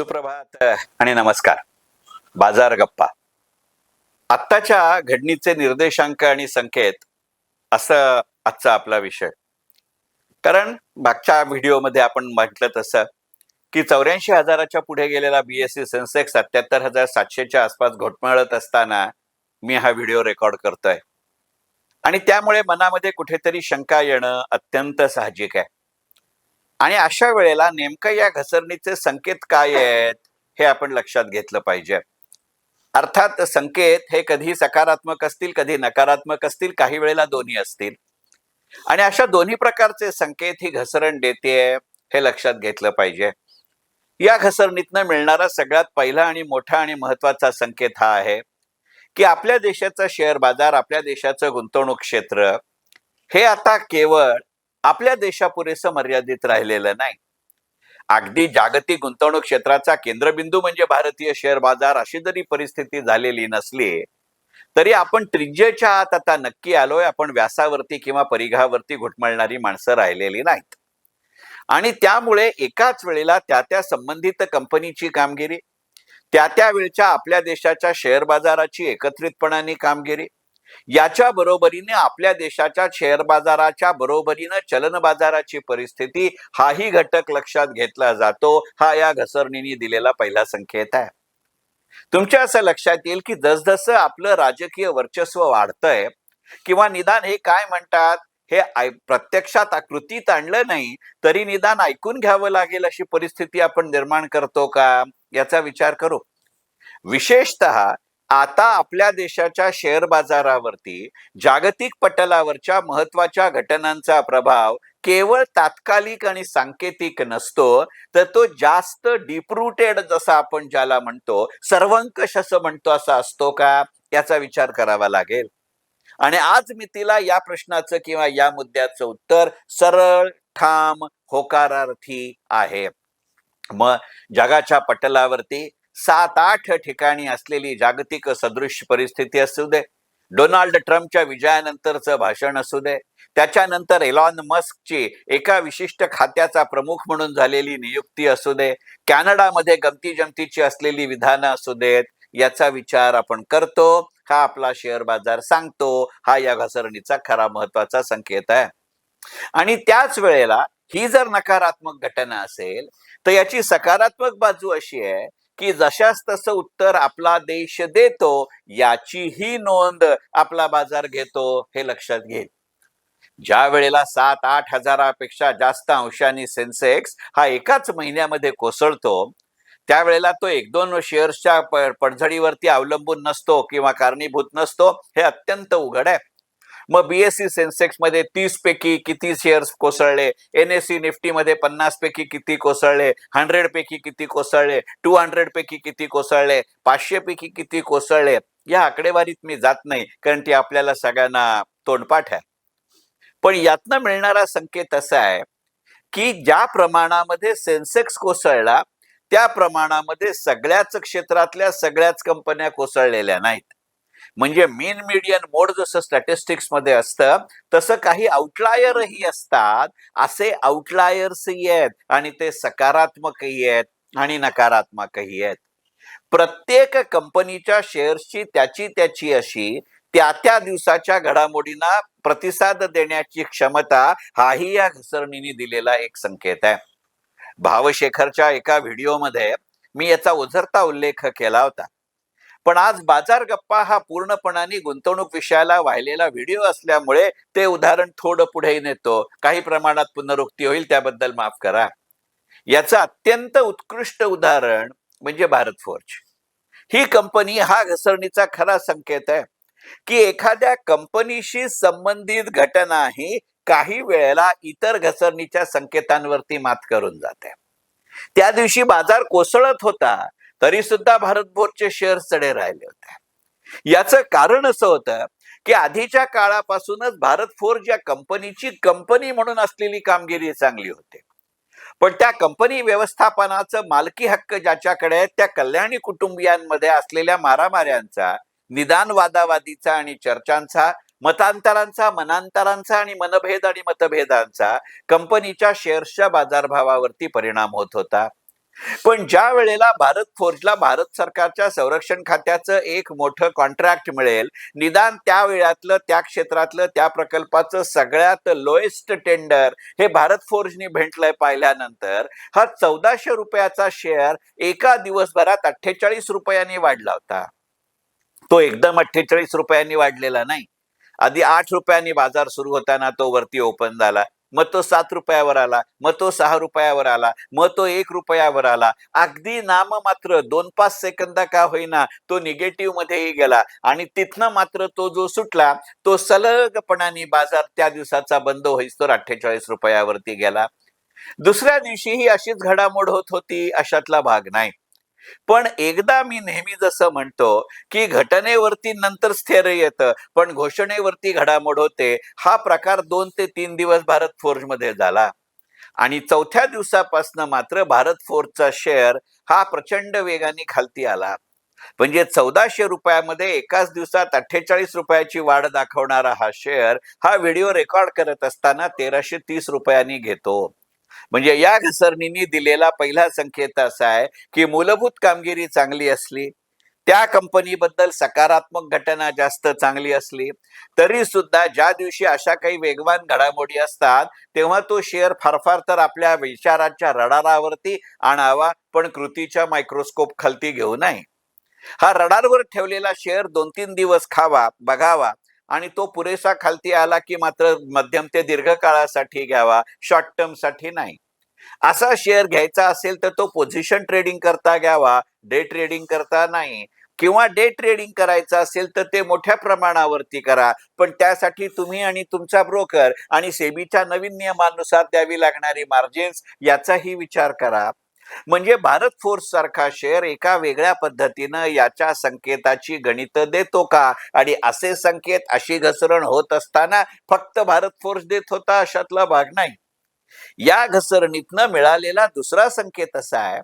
सुप्रभात आणि नमस्कार. बाजार गप्पा. आत्ताच्या घडणीचे निर्देशांक आणि संकेत असं आजचा आपला विषय. कारण मागच्या व्हिडिओमध्ये आपण म्हटलं तसं की चौऱ्याऐंशी हजाराच्या पुढे गेलेला बीएससी सेन्सेक्स सत्याहत्तर हजार सातशेच्या आसपास घोटमळत असताना मी हा व्हिडिओ रेकॉर्ड करतोय. आणि त्यामुळे मनामध्ये कुठेतरी शंका येणं अत्यंत साहजिक आहे. आणि अशा वेळेला नेमकं या घसरणीचे संकेत काय आहेत हे आपण लक्षात घेतलं पाहिजे. अर्थात संकेत हे कधी सकारात्मक असतील कधी नकारात्मक असतील काही वेळेला दोन्ही असतील. आणि अशा दोन्ही प्रकारचे संकेत ही घसरण देते हे लक्षात घेतलं पाहिजे. या घसरणीतनं मिळणारा सगळ्यात पहिला आणि मोठा आणि महत्त्वाचा संकेत हा आहे की आपल्या देशाचा शेअर बाजार आपल्या देशाचं गुंतवणूक क्षेत्र हे आता केवळ आपल्या देशापुरेसं मर्यादित राहिलेलं नाही. अगदी जागतिक गुंतवणूक क्षेत्राचा केंद्रबिंदू म्हणजे भारतीय शेअर बाजार अशी जरी परिस्थिती झालेली नसली तरी आपण त्रिज्येच्या आत आता नक्की आलोय आपण व्यासावरती किंवा परिघावरती घुटमळणारी माणसं राहिलेली नाहीत. आणि त्यामुळे एकाच वेळेला त्या त्या संबंधित कंपनीची कामगिरी त्या त्या वेळच्या आपल्या देशाच्या शेअर बाजाराची एकत्रितपणाने कामगिरी याच्या बरोबरीने आपल्या देशाच्या शेअर बाजाराच्या बरोबरीनं चलन बाजाराची परिस्थिती हाही घटक लक्षात घेतला जातो. हा या घसरणीने दिलेला पहिला संकेत आहे. तुमच्या असं लक्षात येईल की जसजसं आपलं राजकीय वर्चस्व वाढतंय किंवा निदान हे काय म्हणतात? हे प्रत्यक्षात आकृतीत आणलं नाही तरी निदान ऐकून घ्यावं लागेल अशी परिस्थिती आपण निर्माण करतो का? याचा विचार करू. विशेषतः आता आपल्या देशाच्या शेअर बाजारावरती जागतिक पटलावरच्या महत्त्वाच्या घटनांचा प्रभाव केवळ तात्कालिक आणि सांकेतिक नसतो तर तो जास्त डिप्रुटेड जसा आपण ज्याला म्हणतो सर्वंकष असं म्हणतो असा असतो का? याचा विचार करावा लागेल. आणि आज मी तिला या प्रश्नाचं किंवा या मुद्द्याचं उत्तर सरळ ठाम होकारार्थी आहे. मग जगाच्या पटलावरती सात आठ ठिकाणी असलेली जागतिक सदृश परिस्थिती असू दे डोनाल्ड ट्रम्पच्या विजयानंतरचं भाषण असू दे त्याच्यानंतर एलॉन मस्कची एका विशिष्ट खात्याचा प्रमुख म्हणून झालेली नियुक्ती असू दे कॅनडामध्ये गमती जमतीची असलेली विधानं असू देत याचा विचार आपण करतो हा आपला शेअर बाजार सांगतो हा या घसरणीचा खरा महत्त्वाचा संकेत आहे. आणि त्याच वेळेला ही जर नकारात्मक घटना असेल तर याची सकारात्मक बाजू अशी आहे की जशास तसं उत्तर आपला देश देतो याचीही नोंद आपला बाजार घेतो हे लक्षात घे. ज्या वेळेला सात आठ हजारापेक्षा जास्त अंशांनी सेन्सेक्स हा एकाच महिन्यामध्ये कोसळतो त्यावेळेला तो एक दोन शेअर्सच्या पडझडीवरती अवलंबून नसतो किंवा कारणीभूत नसतो हे अत्यंत उघड आहे. मग बीएससी सेन्सेक्समध्ये तीस पैकी किती शेअर्स कोसळले? एन एस सी निफ्टी मध्ये पन्नास पैकी किती कोसळले? हंड्रेड पैकी किती कोसळले? टू हंड्रेड पैकी किती कोसळले? पाचशे पैकी किती कोसळले? या आकडेवारीत मी जात नाही कारण ती आपल्याला सगळ्यांना तोंडपाठ आहे. पण यातनं मिळणारा संकेत असा आहे की ज्या प्रमाणामध्ये सेन्सेक्स कोसळला त्या प्रमाणामध्ये सगळ्याच क्षेत्रातल्या सगळ्याच कंपन्या कोसळलेल्या नाहीत. म्हणजे मेन मीडियन मोड जसं स्टॅटिस्टिक्समध्ये असतं तसं काही आउटलायरही असतात. असे आउटलायर्सही आहेत आणि ते सकारात्मकही आहेत आणि नकारात्मकही आहेत. प्रत्येक कंपनीच्या शेअर्सची त्याची त्याची अशी त्या त्या दिवसाच्या घडामोडींना प्रतिसाद देण्याची क्षमता हाही या घसरणीने दिलेला एक संकेत आहे. भावशेखरच्या एका व्हिडिओमध्ये मी याचा उझरता उल्लेख केला होता. पण आज बाजार गप्पा हा पूर्णपणाने गुंतवणूक विषयाला वाहिलेला व्हिडिओ असल्यामुळे ते उदाहरण थोडं पुढे नेतो. काही प्रमाणात पुनरुक्ती होईल त्याबद्दल माफ करा. याचं अत्यंत उत्कृष्ट उदाहरण म्हणजे भारत फोर्ज ही कंपनी हा घसरणीचा खरा संकेत आहे की एखाद्या कंपनीशी संबंधित घटना ही काही वेळेला इतर घसरणीच्या संकेतांवरती मात करून जाते. त्या दिवशी बाजार कोसळत होता तरी सुद्धा भारत शेअर्स चढे राहिले होते. याचं कारण असं होतं की आधीच्या काळापासूनच भारत फोर्ज या कंपनीची कंपनी म्हणून असलेली कामगिरी चांगली होते. पण त्या कंपनी व्यवस्थापनाचं मालकी हक्क ज्याच्याकडे आहे त्या कल्याणी कुटुंबियांमध्ये असलेल्या मारामाऱ्यांचा निदान वादावादीचा आणि चर्चांचा मतांतरांचा मनांतरांचा आणि मनभेद आणि मतभेदांचा कंपनीच्या शेअर्सच्या बाजारभावावरती परिणाम होत होता. पण ज्या वेळेला भारत फोर्जला भारत सरकारच्या संरक्षण खात्याचं एक मोठं कॉन्ट्रॅक्ट मिळेल निदान त्या वेळातलं त्या क्षेत्रातलं त्या प्रकल्पाचं सगळ्यात लोएस्ट टेंडर हे भारत फोर्जने भेटलंय पाहिल्यानंतर हा चौदाशे रुपयाचा शेअर एका दिवसभरात अठ्ठेचाळीस रुपयांनी वाढला होता. तो एकदम अठ्ठेचाळीस रुपयांनी वाढलेला नाही. आधी आठ रुपयांनी बाजार सुरू होताना तो वरती ओपन झाला. मग तो सात रुपयावर आला मग तो सहा रुपयावर आला मग तो एक रुपयावर आला. अगदी नाम मात्र दोन पाच सेकंदा का होईना तो निगेटिव्ह मध्येही गेला. आणि तिथनं मात्र तो जो सुटला तो सलगपणाने बाजार त्या दिवसाचा बंद होईस तो अठ्ठेचाळीस रुपयावरती गेला. दुसऱ्या दिवशीही अशीच घडामोड होत होती अशातला भाग नाही. पण एकदा मी नेहमी जसं म्हणतो की घटनेवरती नंतर स्थैर्य येतं पण घोषणेवरती घडामोड होते हा प्रकार दोन ते तीन दिवस भारत फोर्जमध्ये झाला. आणि चौथ्या दिवसापासून मात्र भारत फोर्जचा शेअर हा प्रचंड वेगाने खालती आला. म्हणजे चौदाशे रुपयामध्ये एकाच दिवसात अठ्ठेचाळीस रुपयाची वाढ दाखवणारा हा शेअर हा व्हिडिओ रेकॉर्ड करत असताना तेराशे तीस रुपयांनी घेतो. म्हणजे या घसरणीने दिलेला पहिला संकेत असा आहे की मूलभूत कामगिरी चांगली असली त्या कंपनीबद्दल सकारात्मक घटना जास्त चांगली असली तरी सुद्धा ज्या दिवशी अशा काही वेगवान घडामोडी असतात तेव्हा तो शेअर फार फार तर आपल्या विचाराच्या रडारावरती आणावा पण कृतीच्या मायक्रोस्कोप खालती घेऊ नये. हा रडारवर ठेवलेला शेअर दोन तीन दिवस खावा बघावा आणि तो पुरेसा खालती आला की मात्र मध्यम ते दीर्घ काळासाठी घ्यावा शॉर्ट टर्मसाठी नाही. असा शेअर घ्यायचा असेल तर तो पोझिशन ट्रेडिंग करता घ्यावा डे ट्रेडिंग करता नाही. किंवा डे ट्रेडिंग करायचं असेल तर ते मोठ्या प्रमाणावरती करा. पण त्यासाठी तुम्ही आणि तुमचा ब्रोकर आणि सेबीच्या नवीन नियमानुसार द्यावी लागणारी मार्जिन्स याचाही विचार करा. म्हणजे भारत फोर्स सारखा शेअर एका वेगळ्या पद्धतीनं याच्या संकेताची गणित देतो का? आणि असे संकेत अशी घसरण होत असताना फक्त भारत फोर्स देत होता अशातला भाग नाही. या घसरणीतनं मिळालेला दुसरा संकेत असा आहे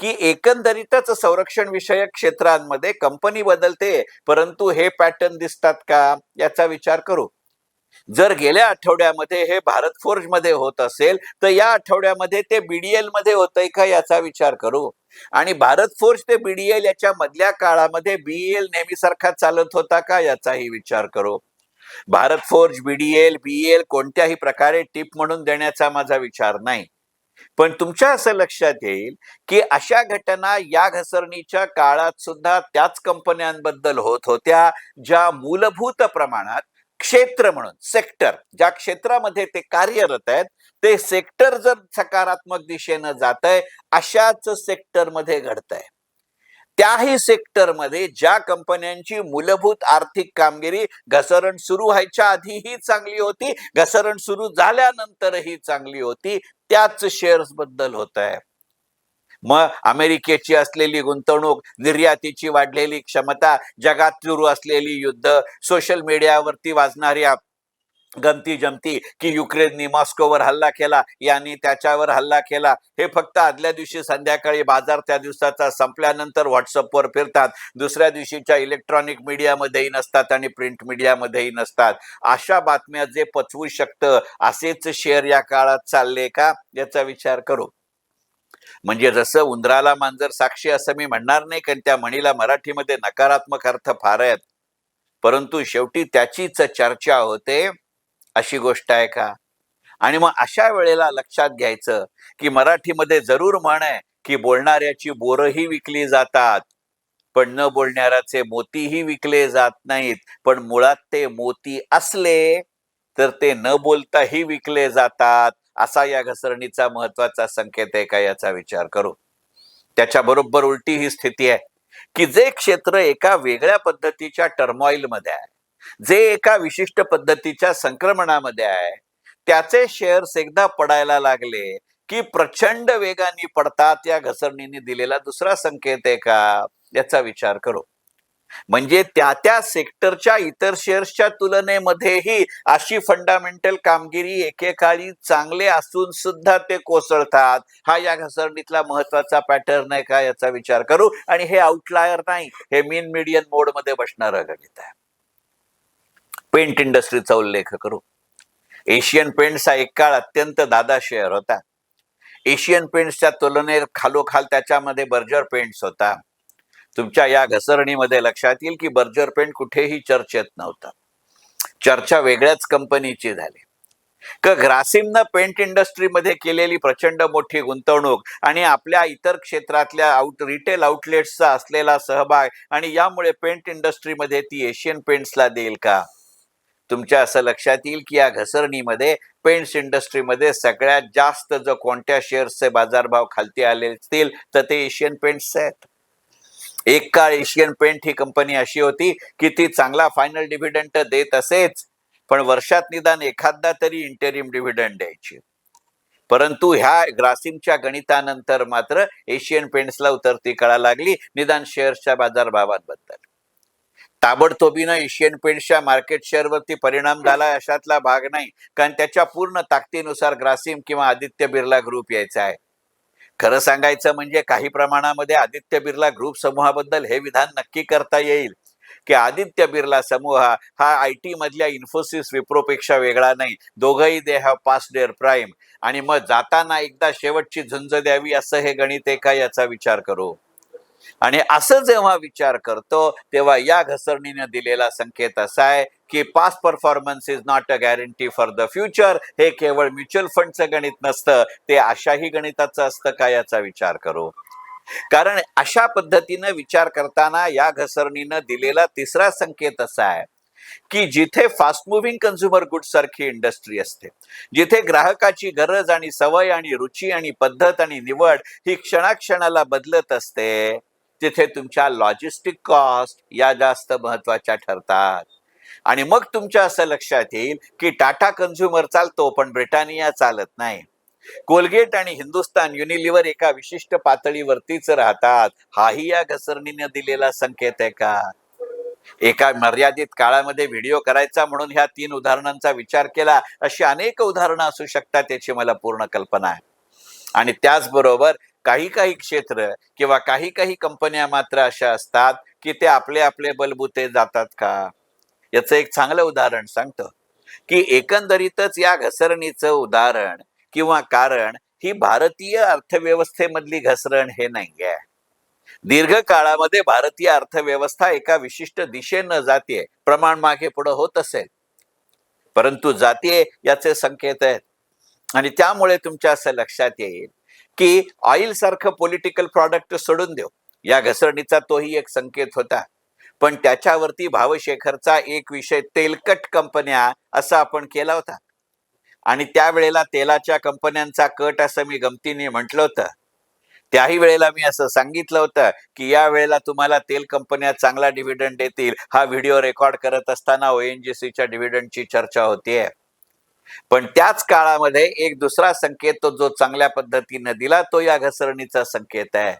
की एकंदरीतच संरक्षण विषयक क्षेत्रांमध्ये कंपनी बदलते परंतु हे पॅटर्न दिसतात का? याचा विचार करू. जर गेल्या आठवड्यामध्ये हे भारत फोर्जमध्ये होत असेल तर या आठवड्यामध्ये ते बीडीएलमध्ये होतंय का याचा विचार करू? आणि भारत फोर्ज ते बीडीएल याच्या मधल्या काळामध्ये बीएल नेहमीसारखा चालत होता का याचाही विचार करू? भारत फोर्ज बीडीएल बीएल कोणत्याही प्रकारे टिप म्हणून देण्याचा माझा विचार नाही. पण तुमच्या असं लक्षात येईल की अशा घटना या घसरणीच्या काळात सुद्धा त्याच कंपन्यांबद्दल होत होत्या ज्या मूलभूत प्रमाणात क्षेत्र म्हणून सेक्टर ज्या क्षेत्रामध्ये ते कार्यरत आहेत ते सेक्टर जर सकारात्मक दिशेनं जात आहे अशाच सेक्टरमध्ये घडत आहे त्याही सेक्टरमध्ये ज्या कंपन्यांची मूलभूत आर्थिक कामगिरी घसरण सुरू व्हायच्या आधीही चांगली होती घसरण सुरू झाल्यानंतरही चांगली होती त्याच शेअर्सबद्दल होत आहे मग अमेरिकेची असलेली गुंतवणूक निर्यातीची वाढलेली क्षमता जगात सुरू असलेली युद्ध सोशल मीडियावरती वाजणाऱ्या गमती जमती की युक्रेननी मॉस्कोवर हल्ला केला यांनी त्याच्यावर हल्ला केला. हे फक्त आदल्या दिवशी संध्याकाळी बाजार त्या दिवसाचा संपल्यानंतर व्हॉट्सअपवर फिरतात. दुसऱ्या दिवशीच्या इलेक्ट्रॉनिक मीडियामध्येही नसतात आणि प्रिंट मीडियामध्येही नसतात. अशा बातम्या जे पचवू शकतं असेच शेअर या काळात चालले का? याचा विचार करू. म्हणजे जसं उंदराला मांजर साक्षी असं मी म्हणणार नाही कारण त्या म्हणीला मराठीमध्ये नकारात्मक अर्थ फार आहेत. परंतु शेवटी त्याचीच चर्चा होते अशी गोष्ट आहे का? आणि मग अशा वेळेला लक्षात घ्यायचं की मराठीमध्ये जरूर म्हण आहे की बोलणाऱ्याची बोरही विकली जातात. पण न बोलणाऱ्याचे मोतीही विकले जात नाहीत. पण मुळात ते मोती असले तर ते न बोलताही विकले जातात. असा या घसरणीचा महत्त्वाचा संकेत आहे का याचा विचार करू. त्याच्या बरोबर उलटी ही स्थिती आहे की जे क्षेत्र एका वेगळ्या पद्धतीच्या टर्मॉइलमध्ये आहे जे एका विशिष्ट पद्धतीच्या संक्रमणामध्ये आहे त्याचे शेअर्स एकदा पडायला लागले की प्रचंड वेगाने पडतात या घसरणीने दिलेला दुसरा संकेत आहे का याचा विचार करू. म्हणजे त्या त्या सेक्टरच्या इतर शेअर्सच्या तुलनेमध्येही अशी फंडामेंटल कामगिरी एकेकाळी चांगले असून सुद्धा ते कोसळतात. हा या घसरणीतला महत्त्वाचा पॅटर्न आहे का याचा विचार करू? आणि हे आउटलायर नाही हे मीन मिडियन मोडमध्ये बसणारं गणित आहे पेंट इंडस्ट्रीचा उल्लेख करू. एशियन पेंट्स हा एक काळ अत्यंत दादा शेअर होता. एशियन पेंट्सच्या तुलनेत खालोखाल त्याच्यामध्ये बर्जर पेंट्स होता. तुमच्या या घसरणीमध्ये लक्षात येईल की बर्जर पेंट कुठेही चर्चेत नव्हता. चर्चा वेगळ्याच कंपनीची झाली. क ग्रासिमनं पेंट इंडस्ट्रीमध्ये केलेली प्रचंड मोठी गुंतवणूक आणि आपल्या इतर क्षेत्रातल्या आउट रिटेल आउटलेट्सचा असलेला सहभाग आणि यामुळे पेंट इंडस्ट्रीमध्ये ती एशियन पेंट्सला देईल का? तुमच्या असं लक्षात येईल की या घसरणीमध्ये पेंट्स इंडस्ट्रीमध्ये सगळ्यात जास्त जर कोणत्या शेअर्सचे बाजारभाव खालती आले असतील तर ते एशियन पेंट्स आहेत. एक काळ एशियन पेंट ही कंपनी अशी होती की ती चांगला फायनल डिव्हिडंट देत असेच पण वर्षात निदान एखादा तरी इंटेरिम डिव्हिडंड द्यायची. परंतु ह्या ग्रासिमच्या गणितानंतर मात्र एशियन पेंट्सला उतरती कळा लागली निदान शेअर्सच्या बाजारभावांबद्दल ताबडतोबीनं एशियन पेंट्सच्या मार्केट शेअरवरती परिणाम झाला अशातला भाग नाही. कारण त्याच्या पूर्ण ताकदीनुसार ग्रासिम किंवा आदित्य बिर्ला ग्रुप यायचा आहे. खरं सांगायचं म्हणजे काही प्रमाणामध्ये आदित्य बिर्ला ग्रुप समूहाबद्दल हे विधान नक्की करता येईल. की आदित्य बिर्ला समूह हा आय टी मधल्या इन्फोसिस विप्रोपेक्षा वेगळा नाही. दोघंही they have passed their prime आणि मग जाताना एकदा शेवटची झुंज द्यावी असं हे गणित आहे का याचा विचार करू. आणि असं जेव्हा विचार करतो तेव्हा या घसरणीने दिलेला संकेत असा आहे की past performance is not a guarantee for the future हे केवळ म्युच्युअल फंडचं गणित नसतं ते अशाही गणिताचं असतं का याचा विचार करू? कारण अशा पद्धतीनं विचार करताना या घसरणीनं दिलेला तिसरा संकेत असा आहे की जिथे फास्ट मुव्हिंग कन्झ्युमर गुड्स सारखी इंडस्ट्री असते जिथे ग्राहकाची गरज आणि सवय आणि रुची आणि पद्धत आणि निवड ही क्षणाक्षणाला बदलत असते तिथे तुमच्या लॉजिस्टिक कॉस्ट या जास्त महत्त्वाच्या ठरतात. आणि मग तुमच्या असं लक्षात येईल की टाटा कन्झ्युमर चालतो पण ब्रिटानिया चालत नाही. कोलगेट आणि हिंदुस्तान युनिलिव्हर एका विशिष्ट पातळीवरतीच राहतात. हाही या घसरणीने दिलेला संकेत आहे का? एका मर्यादित काळामध्ये व्हिडिओ करायचा म्हणून ह्या तीन उदाहरणांचा विचार केला अशी अनेक उदाहरणं असू शकतात याची मला पूर्ण कल्पना आहे. आणि त्याचबरोबर काही काही क्षेत्र किंवा काही काही कंपन्या मात्र अशा असतात की ते आपले आपले बलबुते जातात का? याचं एक चांगलं उदाहरण सांगतो. की एकंदरीतच या घसरणीचं उदाहरण किंवा कारण ही भारतीय अर्थव्यवस्थेमधली घसरण हे नाही आहे दीर्घ काळामध्ये भारतीय अर्थव्यवस्था एका विशिष्ट दिशेनं जाते प्रमाण मागे पुढे होत असेल. परंतु जातीय याचे संकेत आहेत. आणि त्यामुळे तुमच्या असं लक्षात येईल की ऑइल सारखं पॉलिटिकल प्रॉडक्ट सोडून देऊ. या घसरणीचा तोही एक संकेत होता. पण त्याच्यावरती भावशेखरचा एक विषय तेलकट कंपन्या असा आपण केला होता. आणि त्यावेळेला तेलाच्या कंपन्यांचा कट असं मी गमतीने म्हटलं होतं. त्याही वेळेला मी असं सांगितलं होतं की या वेळेला तुम्हाला तेल कंपन्या चांगला डिव्हिडंड देतील. हा व्हिडिओ रेकॉर्ड करत असताना ओएनजीसीच्या डिव्हिडंडची चर्चा होतीये. पण त्याच काळामध्ये एक दुसरा संकेत तो जो चांगल्या पद्धतीने दिला तो या घसरणीचा संकेत आहे.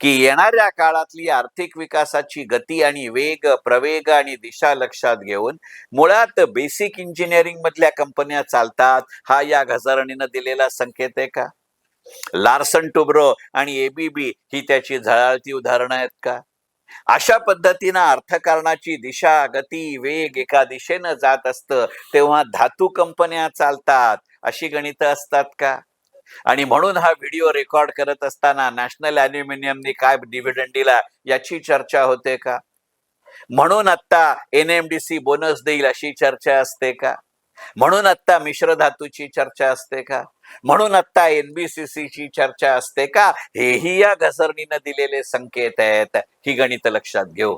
की येणाऱ्या काळातली आर्थिक विकासाची गती आणि वेग प्रवेग आणि दिशा लक्षात घेऊन मुळात बेसिक इंजिनिअरिंग मधल्या कंपन्या चालतात हा या घसरणीनं दिलेला संकेत आहे का? लार्सन टुब्रो आणि एबीबी ही त्याची झळाळती उदाहरणं आहेत का? अशा पद्धतीनं अर्थकारणाची दिशा गती वेग एका दिशेनं जात असतं तेव्हा धातू कंपन्या चालतात. अशी गणितं असतात का? आणि म्हणून हा व्हिडिओ रेकॉर्ड करत असताना नॅशनल अॅल्युमिनियमने काय डिव्हिडंड दिला याची चर्चा होते का? म्हणून आता एनएमडीसी बोनस देईल अशी चर्चा असते का? म्हणून आता मिश्र धातूची चर्चा असते का? म्हणून आता एनबीसीसीची चर्चा असते का? हेही या घसरणीनं दिलेले संकेत आहेत. ही गणित लक्षात घेऊ.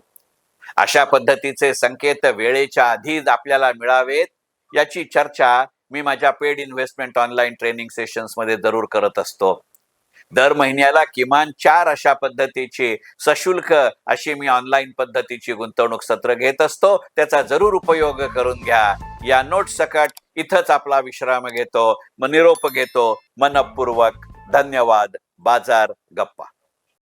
अशा पद्धतीचे संकेत वेळेच्या आधीच आपल्याला मिळावेत याची चर्चा मी माझ्या पेड इन्व्हेस्टमेंट ऑनलाईन ट्रेनिंग सेशन्समध्ये जरूर करत असतो. दर महिन्याला किमान चार अशा पद्धतीची सशुल्क अशी मी ऑनलाईन पद्धतीची गुंतवणूक सत्र घेत असतो. त्याचा जरूर उपयोग करून घ्या. या नोट सकट इथंच आपला विश्राम घेतो. मग निरोप घेतो. मनपूर्वक धन्यवाद. बाजार गप्पा.